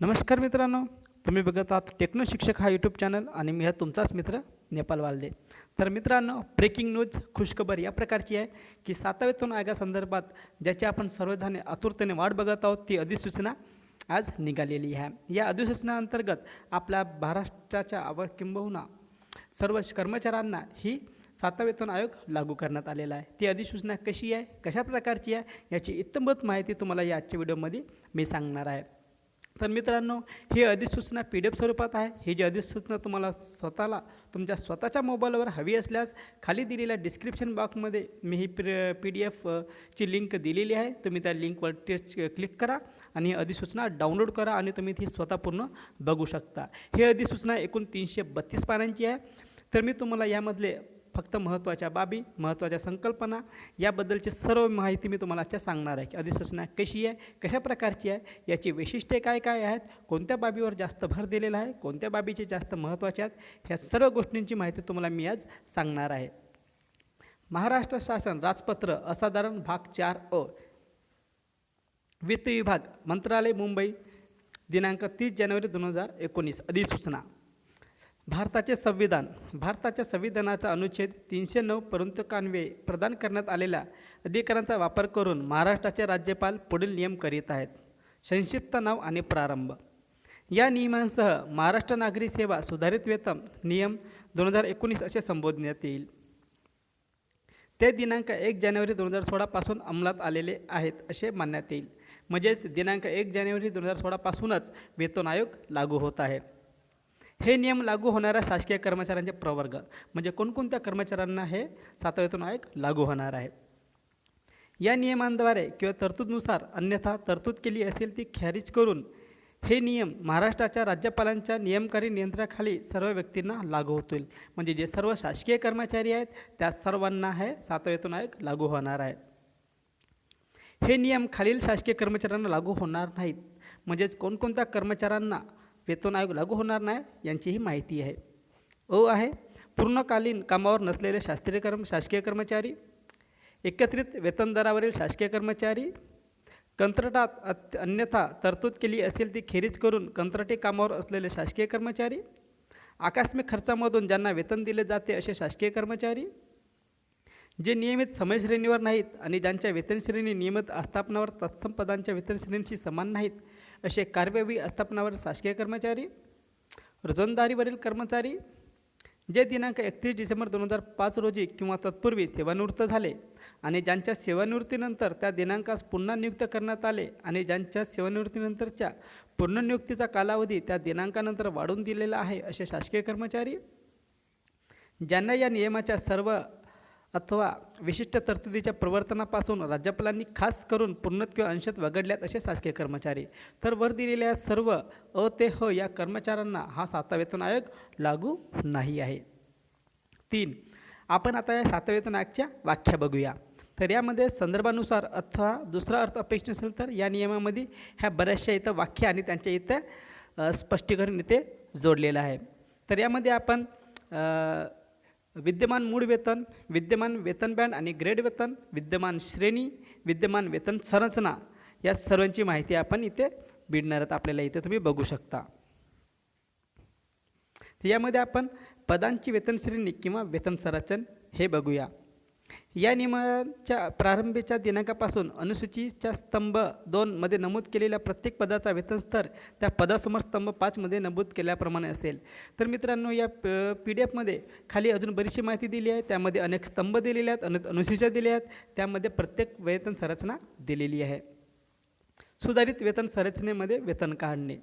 नमस्कार मित्रांनो तुम्ही बघत आहात टेक्नो शिक्षक हा यूट्यूब चॅनल आणि मी हा तुमचाच मित्र नेपाल वालदे. तर मित्रांनो ब्रेकिंग न्यूज खुशखबर या प्रकारची आहे की सातव्या वेतन आयोगासंदर्भात ज्याची आपण सर्वजण आतुरतेने वाट बघत आहोत ती अधिसूचना आज निघालेली आहे. या अधिसूचनाअंतर्गत आपल्या महाराष्ट्राच्या आव किंबहुना सर्व कर्मचाऱ्यांना ही सातवा वेतन आयोग लागू करण्यात आलेला आहे. ती अधिसूचना कशी आहे कशा प्रकारची आहे याची इत्तंभूत माहिती तुम्हाला या आजच्या व्हिडिओमध्ये मी सांगणार आहे. तर मित्रांनो ही अधिसूचना पी डी एफ स्वरूपात आहे. ही जी अधिसूचना तुम्हाला स्वतःला तुमच्या स्वतःच्या मोबाईलवर हवी असल्यास खाली दिलेल्या डिस्क्रिप्शन बॉक्समध्ये मी ही प्र पी डी एफ ची लिंक दिलेली आहे. तुम्ही त्या लिंकवर टेस्ट क्लिक करा आणि ही अधिसूचना डाउनलोड करा आणि तुम्ही ती स्वतः पूर्ण बघू शकता. ही अधिसूचना एकूण तीनशे बत्तीस पानांची आहे. तर मी तुम्हाला यामधले फक्त महत्त्वाच्या बाबी महत्त्वाच्या संकल्पना याबद्दलची सर्व माहिती मी तुम्हाला आजच्या सांगणार आहे की अधिसूचना कशी आहे कशा प्रकारची आहे याची वैशिष्ट्ये काय काय आहेत कोणत्या बाबीवर जास्त भर दिलेला आहे कोणत्या बाबीचे जास्त महत्त्वाचे आहेत ह्या सर्व गोष्टींची माहिती तुम्हाला मी आज सांगणार आहे. महाराष्ट्र शासन राजपत्र असाधारण भाग चार अ. वित्त विभाग मंत्रालय मुंबई दिनांक तीस जानेवारी दोन हजार एकोणीस अधिसूचना. भारताचे संविधान भारताच्या संविधानाचा अनुच्छेद तीनशे नऊ पर्यंतकान्वये प्रदान करण्यात आलेल्या अधिकारांचा वापर करून महाराष्ट्राचे राज्यपाल पुढील नियम करीत आहेत. संक्षिप्त नाव आणि प्रारंभ. या नियमांसह महाराष्ट्र नागरी सेवा सुधारित वेतन नियम दोन हजार एकोणीस असे संबोधण्यात येईल. ते दिनांक एक जानेवारी दोन हजार सोळापासून अंमलात आलेले आहेत असे मानण्यात येईल. म्हणजेच दिनांक एक जानेवारी दोन हजार सोळापासूनच वेतन आयोग लागू होत आहे. हे नियम लागू होणाऱ्या शासकीय कर्मचाऱ्यांचे प्रवर्ग. म्हणजे कोणकोणत्या कर्मचाऱ्यांना हे सातवा वेतन आयोग लागू होणार आहे. या नियमांद्वारे किंवा तरतूदनुसार अन्यथा तरतूद केली असेल ती खारिज करून हे नियम महाराष्ट्राच्या राज्यपालांच्या नियमकारी नियंत्रणाखाली सर्व व्यक्तींना लागू होतील. म्हणजे जे सर्व शासकीय कर्मचारी आहेत त्या सर्वांना हे सातवा वेतन आयोग लागू होणार आहे. हे नियम खालील शासकीय कर्मचाऱ्यांना लागू होणार नाहीत. म्हणजेच कोणकोणत्या कर्मचाऱ्यांना वेतन आयोग लागू होणार नाही यांचीही माहिती आहे. ओ आहे पूर्णकालीन कामावर नसलेले शास्त्रीय कर्म शासकीय कर्मचारी एकत्रित वेतन दरावरील शासकीय कर्मचारी कंत्राटात अत अन्यथा तरतूद केली असेल ती खेरीज करून कंत्राटी कामावर असलेले शासकीय कर्मचारी आकस्मिक खर्चामधून ज्यांना वेतन दिले जाते असे शासकीय कर्मचारी जे नियमित समयश्रेणीवर नाहीत आणि ज्यांच्या वेतनश्रेणी नियमित आस्थापनावर तत्सम पदांच्या वेतनश्रेणीशी समान नाहीत असे कार्यवाही आस्थापनावर शासकीय कर्मचारी रोजंदारीवरील कर्मचारी जे दिनांक एकतीस डिसेंबर दोन हजार पाच रोजी किंवा तत्पूर्वी सेवानिवृत्त झाले आणि ज्यांच्या सेवानिवृत्तीनंतर त्या दिनांकास पुन्हा नियुक्त करण्यात आले आणि ज्यांच्या सेवानिवृत्तीनंतरच्या पुनर्नियुक्तीचा कालावधी त्या दिनांकानंतर वाढवून दिलेला आहे असे शासकीय कर्मचारी ज्यांना या नियमाच्या सर्व अथवा विशिष्ट तरतुदीच्या प्रवर्तनापासून राज्यपालांनी खास करून पूर्णत किंवा अंशत वगडल्यात असे शासकीय कर्मचारी. तर वर दिलेल्या सर्व अ ते ह या कर्मचाऱ्यांना हा सातवा वेतन आयोग लागू नाही आहे. तीन आपण आता या सातव्या वेतन आयोगच्या व्याख्या बघूया. तर यामध्ये संदर्भानुसार अथवा दुसरा अर्थ अपेक्षित नसेल तर या नियमामध्ये ह्या बऱ्याचशा इथं वाक्य आणि त्यांच्या इथं स्पष्टीकरण इथे जोडलेलं आहे. तर यामध्ये आपण विद्यमान मूळ वेतन विद्यमान वेतन बँड आणि ग्रेड वेतन विद्यमान श्रेणी विद्यमान वेतन संरचना या सर्वांची माहिती आपण इथे भिडणार आपल्याला इथे तुम्ही बघू शकता. यामध्ये आपण पदांची वेतन श्रेणी किंवा वेतन संरचन हे बघूया. या नियमाच्या प्रारंभीच्या दिनांकापासून अनुसूचीच्या स्तंभ दोनमध्ये नमूद केलेल्या प्रत्येक पदाचा वेतनस्तर त्या पदासमोर स्तंभ पाचमध्ये नमूद केल्याप्रमाणे असेल. तर मित्रांनो या पी डी एफमध्ये खाली अजून बरीचशी माहिती दिली आहे. त्यामध्ये अनेक स्तंभ दिलेले आहेत अनेक अनुसूच्या दिल्या आहेत. त्यामध्ये प्रत्येक वेतन संरचना दिलेली आहे. सुधारित वेतन संरचनेमध्ये वेतन काढणे.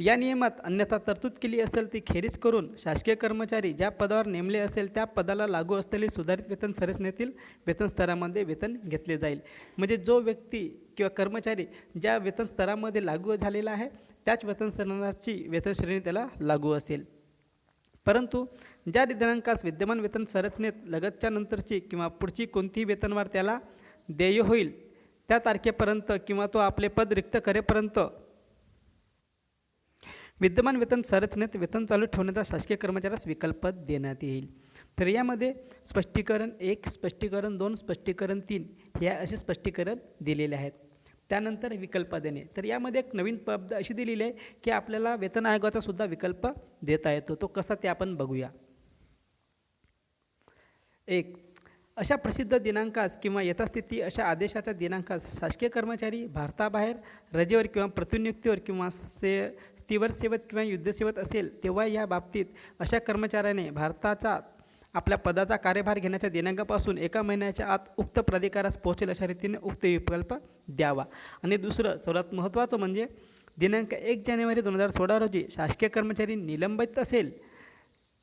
या नियमात अन्यथा तरतूद केली असेल ती खेरीज करून शासकीय कर्मचारी ज्या पदावर नेमले असेल त्या पदाला लागू असलेली सुधारित वेतन संरचनेतील वेतन स्तरामध्ये वेतन घेतले जाईल. म्हणजे जो व्यक्ती किंवा कर्मचारी ज्या वेतन स्तरामध्ये लागू झालेला आहे त्याच वेतन स्तराची वेतन श्रेणी त्याला लागू असेल. परंतु ज्या दिनांकास विद्यमान वेतन संरचनेत लगतच्या नंतरची किंवा पुढची कोणतीही वेतनवाढ त्याला देय होईल त्या तारखेपर्यंत किंवा तो आपले पद रिक्त करेपर्यंत विद्यमान वेतन संरचनेत वेतन चालू ठेवण्याचा शासकीय कर्मचाऱ्यास विकल्प देण्यात येईल. तर यामध्ये स्पष्टीकरण एक स्पष्टीकरण दोन स्पष्टीकरण तीन ह्या असे स्पष्टीकरण दिलेले आहेत. त्यानंतर विकल्प देणे. तर यामध्ये एक नवीन पद अशी दिलेली आहे की आपल्याला वेतन आयोगाचा सुद्धा विकल्प देता येतो. तो कसा ते आपण बघूया. एक अशा प्रसिद्ध दिनांकास किंवा यथास्थिती अशा आदेशाच्या दिनांकास शासकीय कर्मचारी भारताबाहेर रजेवर किंवा प्रतिनियुक्तीवर किंवा से स्थिवर सेवेत किंवा युद्धसेवेत असेल तेव्हा या बाबतीत अशा कर्मचाऱ्याने भारताचा आपल्या पदाचा कार्यभार घेण्याच्या दिनांकापासून एका महिन्याच्या आत उक्त प्राधिकारास पोहोचेल अशा रीतीने उक्त विकल्प द्यावा. आणि दुसरं सर्वात महत्त्वाचं म्हणजे दिनांक एक जानेवारी दोन हजार सोळा रोजी शासकीय कर्मचारी निलंबित असेल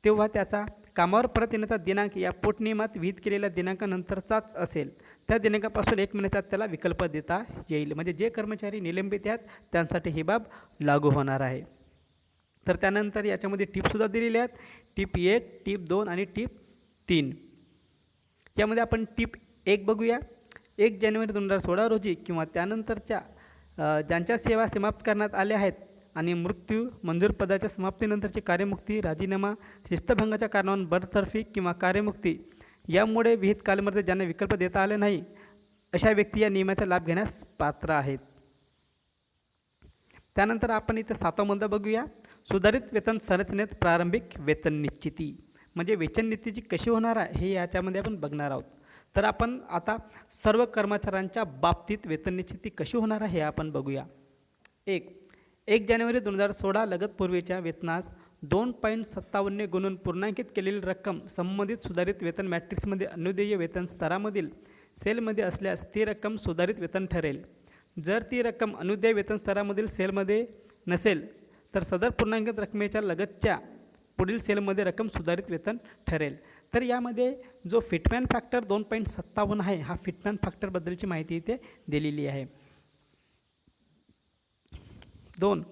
तेव्हा त्याचा कामावर परत येण्याचा दिनांक या पोटनियमात विहित केलेल्या दिनांकानंतरचाच असेल. त्या दिनांकापासून एक महिन्याचा त्याला विकल्प देता येईल. म्हणजे जे कर्मचारी निलंबित आहेत त्यांसाठी ही बाब लागू होणार आहे. तर त्यानंतर याच्यामध्ये टिपसुद्धा दिलेल्या आहेत. टिप एक टिप दोन आणि टिप तीन. यामध्ये आपण टिप एक बघूया. एक जानेवारी दोन हजार सोळा रोजी किंवा त्यानंतरच्या ज्यांच्या सेवा समाप्त करण्यात आल्या आहेत आणि मृत्यू मंजूर पदाच्या समाप्तीनंतरची कार्यमुक्ती राजीनामा शिस्तभंगाच्या कारणावरून बडतर्फी किंवा कार्यमुक्ती यामुळे विहित कालमध्ये ज्यांना विकल्प देता आले नाही अशा व्यक्ती या नियमाचा लाभ घेण्यास पात्र आहेत. त्यानंतर आपण इथं सातवा मुद्दा बघूया. सुधारित वेतन संरचनेत प्रारंभिक वेतन निश्चिती. म्हणजे वेतन निश्चिती कशी होणार आहे हे याच्यामध्ये आपण बघणार आहोत. तर आपण आता सर्व कर्मचाऱ्यांच्या बाबतीत वेतन निश्चिती कशी होणार आहे हे आपण बघूया. एक एक जानेवारी दोन हजार सोळा लगतपूर्वीच्या वेतनास दोन पॉईंट सत्तावन्न गुणून पूर्णांकित केलेली रक्कम संबंधित सुधारित वेतन मॅट्रिक्समध्ये अनुदेय वेतन स्तरामधील सेलमध्ये असल्यास ती रक्कम सुधारित वेतन ठरेल. जर ती रक्कम अनुदेय वेतन स्तरामधील सेलमध्ये नसेल तर सदर पूर्णांकित रकमेच्या लगतच्या पुढील सेलमध्ये रक्कम सुधारित वेतन ठरेल. तर यामध्ये जो फिटमॅन फॅक्टर दोन पॉईंट सत्तावन्न आहे हा फिटमॅन फॅक्टरबद्दलची माहिती इथे दिलेली आहे. दोन.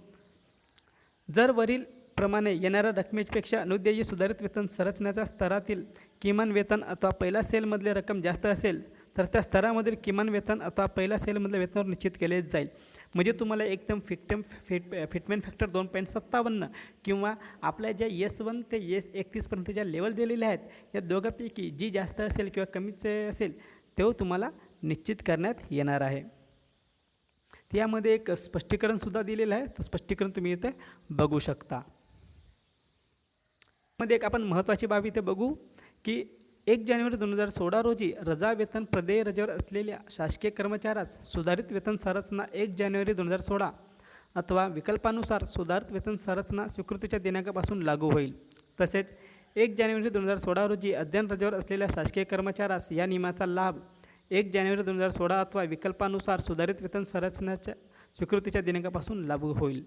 जर वरील प्रमाणे येणाऱ्या रकमेपेक्षा अनुदेयी सुधारित वेतन संरचनेच्या स्तरातील किमान वेतन अथवा पहिल्या सेलमधले रक्कम जास्त असेल तर त्या स्तरामधील किमान वेतन अथवा पहिल्या सेलमधल्या वेतनावर निश्चित केले जाईल. म्हणजे तुम्हाला एकदम फिटम फिट फिटमेंट फॅक्टर दोन पॉईंट सत्तावन्न किंवा आपल्या ज्या येस वन ते येस एकतीसपर्यंत ज्या लेवल दिलेल्या आहेत या दोघांपैकी जी जास्त असेल किंवा कमीच असेल तो तुम्हाला निश्चित करण्यात येणार आहे. यामध्ये एक स्पष्टीकरणसुद्धा दिलेलं आहे. तर स्पष्टीकरण तुम्ही इथे बघू शकता. मध्ये एक आपण महत्त्वाची बाब इथे बघू की एक जानेवारी दोन हजार सोळा रोजी रजा वेतन प्रदेय रजेवर असलेल्या शासकीय कर्मचाऱ्यास सुधारित वेतन संरचना एक जानेवारी दोन हजार सोळा अथवा विकल्पानुसार सुधारित वेतन संरचना स्वीकृतीच्या दिनांकापासून लागू होईल. तसेच एक जानेवारी दोन हजार सोळा रोजी अध्ययन रजेवर असलेल्या शासकीय कर्मचाऱ्यास या नियमाचा लाभ एक जानेवारी दोन हजार सोळा अथवा विकल्पानुसार सुधारित वेतन संरचनेच्या स्वीकृतीच्या दिनांकापासून लागू होईल.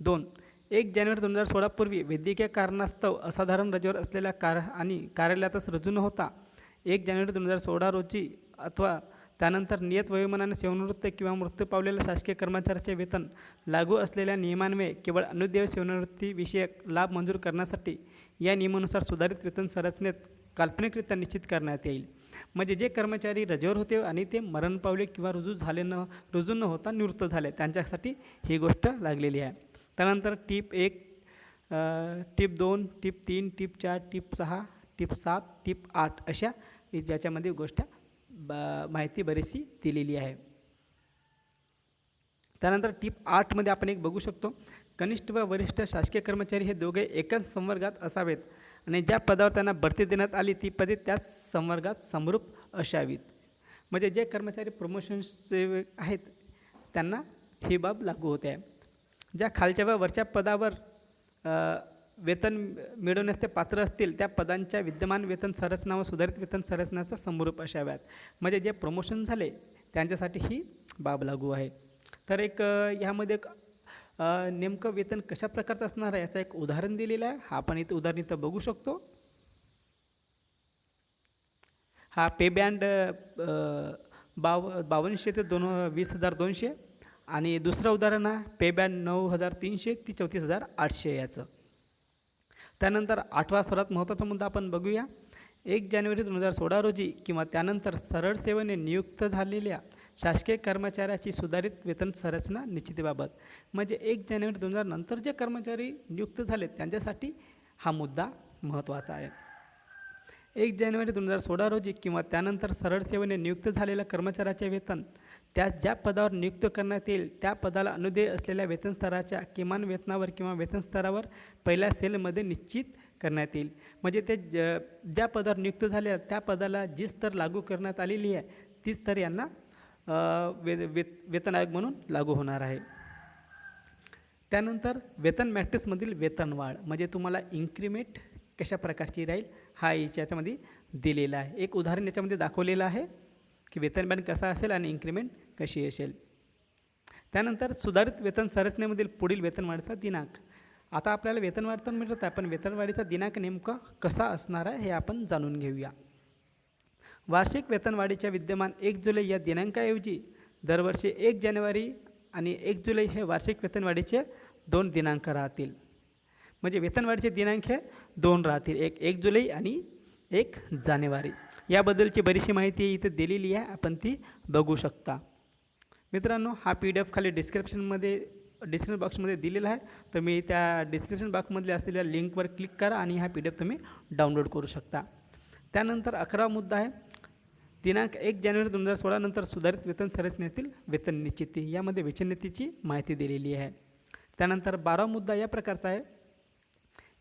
दोन एक जानेवारी दोन हजार सोळापूर्वी वैद्यकीय कारणास्तव असाधारण रजेवर असलेल्या कार आणि कार्यालयातच रुजू न होता एक जानेवारी दोन हजार सोळा रोजी अथवा त्यानंतर नियत वयोमानाने सेवानिवृत्त किंवा मृत्यू पावलेल्या शासकीय कर्मचाऱ्याचे वेतन लागू असलेल्या नियमान्वये केवळ अनुदेव सेवानिवृत्तीविषयक लाभ मंजूर करण्यासाठी या नियमानुसार सुधारित वेतन संरचनेत काल्पनिकरित्या निश्चित करण्यात येईल. म्हणजे जे कर्मचारी रजेवर होते आणि ते मरण पावले किंवा रुजू झाले न रुजू न होता निवृत्त झाले त्यांच्यासाठी ही गोष्ट लागलेली आहे. त्यानंतर टीप एक टीप दोन टीप तीन टीप चार टीप सहा टीप सात टीप आठ अशा ज्याच्यामध्ये गोष्ट ब माहिती बरीचशी दिलेली आहे. त्यानंतर टीप आठमध्ये आपण एक बघू शकतो. कनिष्ठ व वरिष्ठ शासकीय कर्मचारी हे दोघे एकाच संवर्गात असावेत. आणि ज्या पदावर त्यांना भरती देण्यात आली ती पदे त्याच संवर्गात समरूप असावीत. म्हणजे जे कर्मचारी प्रमोशन्सचे आहेत त्यांना ही बाब लागू होते. आहे ज्या खालच्या व वरच्या पदावर वेतन मिळवण्यास ते पात्र असतील त्या पदांच्या विद्यमान वेतन संरचना व सुधारित वेतन संरचनाचा समरूप असाव्यात. म्हणजे जे प्रमोशन झाले त्यांच्यासाठी ही बाब लागू आहे. तर एक ह्यामध्ये एक नेमकं वेतन कशा प्रकारचं असणार आहे? याचं एक उदाहरण दिलेलं आहे. हा आपण इथं उदाहरण इथं बघू शकतो. हा पे बँड बाव बावनशे ते दोन वीस हजार दोनशे. आणि दुसरं उदाहरण आहे पे बँड नऊ हजार तीनशे ते चौतीस हजार आठशे याचं. त्यानंतर आठवा सर्वात महत्त्वाचा मुद्दा आपण बघूया. एक जानेवारी दोन हजार सोळा रोजी किंवा त्यानंतर सरळ सेवेने नियुक्त झालेल्या शासकीय कर्मचाऱ्याची सुधारित वेतन संरचना निश्चितीबाबत. म्हणजे एक जानेवारी दोन हजार नंतर जे कर्मचारी नियुक्त झाले त्यांच्यासाठी हा मुद्दा महत्त्वाचा आहे. एक जानेवारी दोन हजार सोळा रोजी किंवा त्यानंतर सरळ सेवेने नियुक्त झालेल्या कर्मचाऱ्याचे वेतन त्यास ज्या पदावर नियुक्त करण्यात येईल त्या पदाला अनुदेय असलेल्या वेतन स्तराच्या किमान वेतनावर किंवा वेतन स्तरावर पहिल्या सेलमध्ये निश्चित करण्यात येईल. म्हणजे ते ज ज्या पदावर नियुक्त झाले त्या पदाला जी स्तर लागू करण्यात आलेली आहे ती स्तर यांना वे वेत वेतन आयोग म्हणून लागू होणार आहे. त्यानंतर वेतन मॅट्रिक्समधील वेतनवाढ म्हणजे तुम्हाला इन्क्रीमेंट कशा प्रकारची राहील हा याच्यामध्ये दिलेला आहे. एक उदाहरण याच्यामध्ये दाखवलेलं आहे की वेतन बँड कसा असेल आणि इन्क्रीमेंट कशी असेल. त्यानंतर सुधारित वेतन संरचनेमधील पुढील वेतनवाढीचा दिनांक. आता आपल्याला वेतनवाढ तर मिळत आहे पण वेतनवाढीचा दिनांक नेमका कसा असणार आहे हे आपण जाणून घेऊया. वार्षिक वेतनवाढीच्या विद्यमान एक जुलै या दिनांकाऐवजी दरवर्षी एक जानेवारी आणि एक जुलै हे वार्षिक वेतनवाढीचे दोन दिनांक राहतील. म्हणजे वेतनवाढीचे दिनांक हे दोन राहतील एक एक जुलै आणि एक जानेवारी. याबद्दलची बरीचशी माहिती इथे दिलेली आहे आपण ती बघू शकता. मित्रांनो हा पी डी एफ खाली डिस्क्रिप्शनमध्ये डिस्क्रिप्शन बॉक्समध्ये दिलेला आहे. तुम्ही त्या डिस्क्रिप्शन बॉक्समधल्या असलेल्या लिंकवर क्लिक करा आणि हा पी डी एफ तुम्ही डाउनलोड करू शकता. त्यानंतर अकरा मुद्दा आहे दिनांक एक जानेवारी दोन हजार सोळा नंतर सुधारित वेतन संरचनेतील वेतन निश्चिती. यामध्ये वेतन माहिती दिलेली आहे. त्यानंतर बारा मुद्दा या प्रकारचा आहे.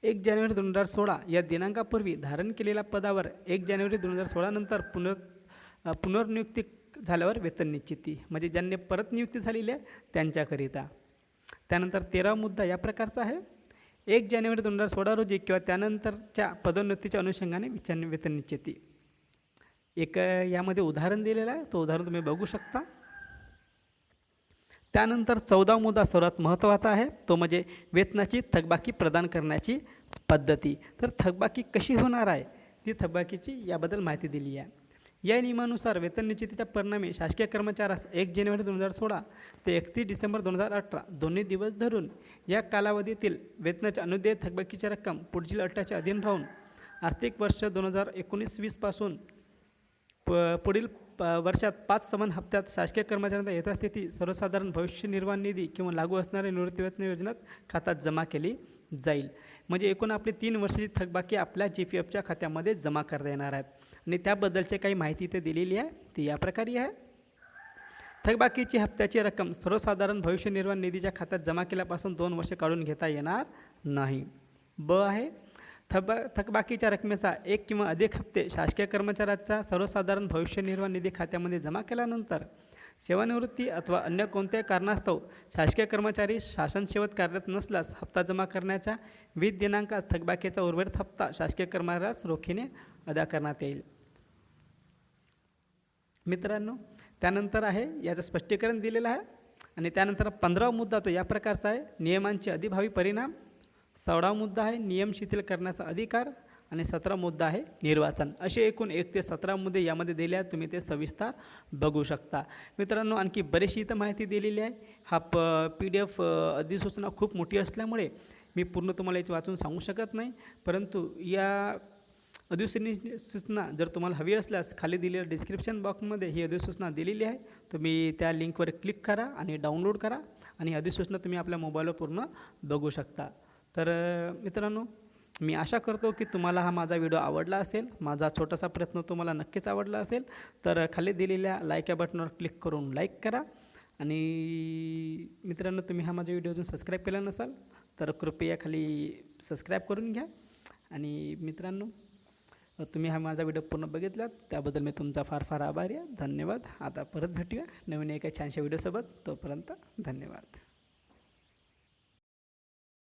एक जानेवारी दोन हजार सोळा या दिनांकापूर्वी धारण केलेल्या पदावर एक जानेवारी दोन हजार सोळानंतर पुनर पुनर्नियुक्ती झाल्यावर वेतन निश्चिती. म्हणजे ज्यांनी परत नियुक्ती झालेली आहे त्यांच्याकरिता. त्यानंतर तेरा मुद्दा या प्रकारचा आहे. एक जानेवारी दोन हजार सोळा रोजी किंवा त्यानंतरच्या पदोन्नतीच्या अनुषंगाने विचार वेतन निश्चिती. एक यामध्ये उदाहरण दिलेलं आहे. तो उदाहरण तुम्ही बघू शकता. त्यानंतर चौदा मुद्दा सर्वात महत्त्वाचा आहे. तो म्हणजे वेतनाची थकबाकी प्रदान करण्याची पद्धती. तर थकबाकी कशी होणार आहे? ती थकबाकीची याबद्दल माहिती दिली आहे. या नियमानुसार वेतन निश्चितीच्या परिणामी शासकीय कर्मचाऱ्यास एक जानेवारी दोन हजार सोळा ते एकतीस डिसेंबर दोन हजार अठरा दोन्ही दिवस धरून या कालावधीतील वेतनाच्या अनुदेय थकबाकीची रक्कम पुढील अट्टाच्या अधीन राहून आर्थिक वर्ष दोन हजार एकोणीस वीसपासून प पुढील प वर्षात पाच समान हप्त्यात शासकीय कर्मचाऱ्यांचा यथास्थिती सर्वसाधारण भविष्य निर्वाह निधी किंवा लागू असणाऱ्या निवृत्तीवेतन योजनेत खात्यात जमा केली जाईल. म्हणजे एकूण आपली तीन वर्षाची थकबाकी आपल्या जी पी एफच्या खात्यामध्ये जमा करता येणार आहेत. आणि त्याबद्दलची काही माहिती इथे दिलेली आहे ती या प्रकारे आहे. थकबाकीची हप्त्याची रक्कम सर्वसाधारण भविष्य निर्वाह निधीच्या खात्यात जमा केल्यापासून दोन वर्षे काढून घेता येणार नाही. ब आहे थकबा थकबाकीच्या रकमेचा एक किंवा अधिक हप्ते शासकीय कर्मचाऱ्याचा सर्वसाधारण भविष्य निर्वाह निधी खात्यामध्ये जमा केल्यानंतर सेवानिवृत्ती अथवा अन्य कोणत्याही कारणास्तव शासकीय कर्मचारी शासन सेवेत कार्यरत नसल्यास हप्ता जमा करण्याच्या वीस दिनांकास थकबाकीचा उर्वरित हप्ता शासकीय कर्मचाऱ्यास रोखीने अदा करण्यात येईल. मित्रांनो त्यानंतर आहे याचं स्पष्टीकरण दिलेलं आहे आणि त्यानंतर पंधरावा मुद्दा तो या प्रकारचा आहे. नियमांचे अधिभावी परिणाम सोळा मुद्दा आहे नियम शिथिल करण्याचा अधिकार आणि सतरा मुद्दा आहे निर्वाचन. असे एकूण एक ते सतरा मुद्दे यामध्ये दिले आहेत तुम्ही ते सविस्तर बघू शकता. मित्रांनो आणखी बरीचशी इथं माहिती दिलेली आहे. हा प पी डी एफ अधिसूचना खूप मोठी असल्यामुळे मी पूर्ण तुम्हाला याची वाचून सांगू शकत नाही. परंतु या अधिसूचने सूचना जर तुम्हाला हवी असल्यास खाली दिलेल्या डिस्क्रिप्शन बॉक्समध्ये ही अधिसूचना दिलेली आहे. तुम्ही त्या लिंकवर क्लिक करा आणि डाउनलोड करा आणि अधिसूचना तुम्ही आपल्या मोबाईलवर पूर्ण बघू शकता. तर मित्रांनो मी आशा करतो की तुम्हाला हा माझा व्हिडिओ आवडला असेल. माझा छोटासा प्रयत्न तुम्हाला नक्कीच आवडला असेल. तर खाली दिलेल्या लाईक या बटनवर क्लिक करून लाईक करा. आणि मित्रांनो तुम्ही हा माझा व्हिडिओ अजून सबस्क्राईब केला नसाल तर कृपया खाली सबस्क्राईब करून घ्या. आणि मित्रांनो तुम्ही हा माझा व्हिडिओ पूर्ण बघितलात त्याबद्दल मी तुमचा फार फार आभारी आहे. धन्यवाद. आता परत भेटूया नवीन एका छानशा व्हिडिओसोबत. तोपर्यंत धन्यवाद.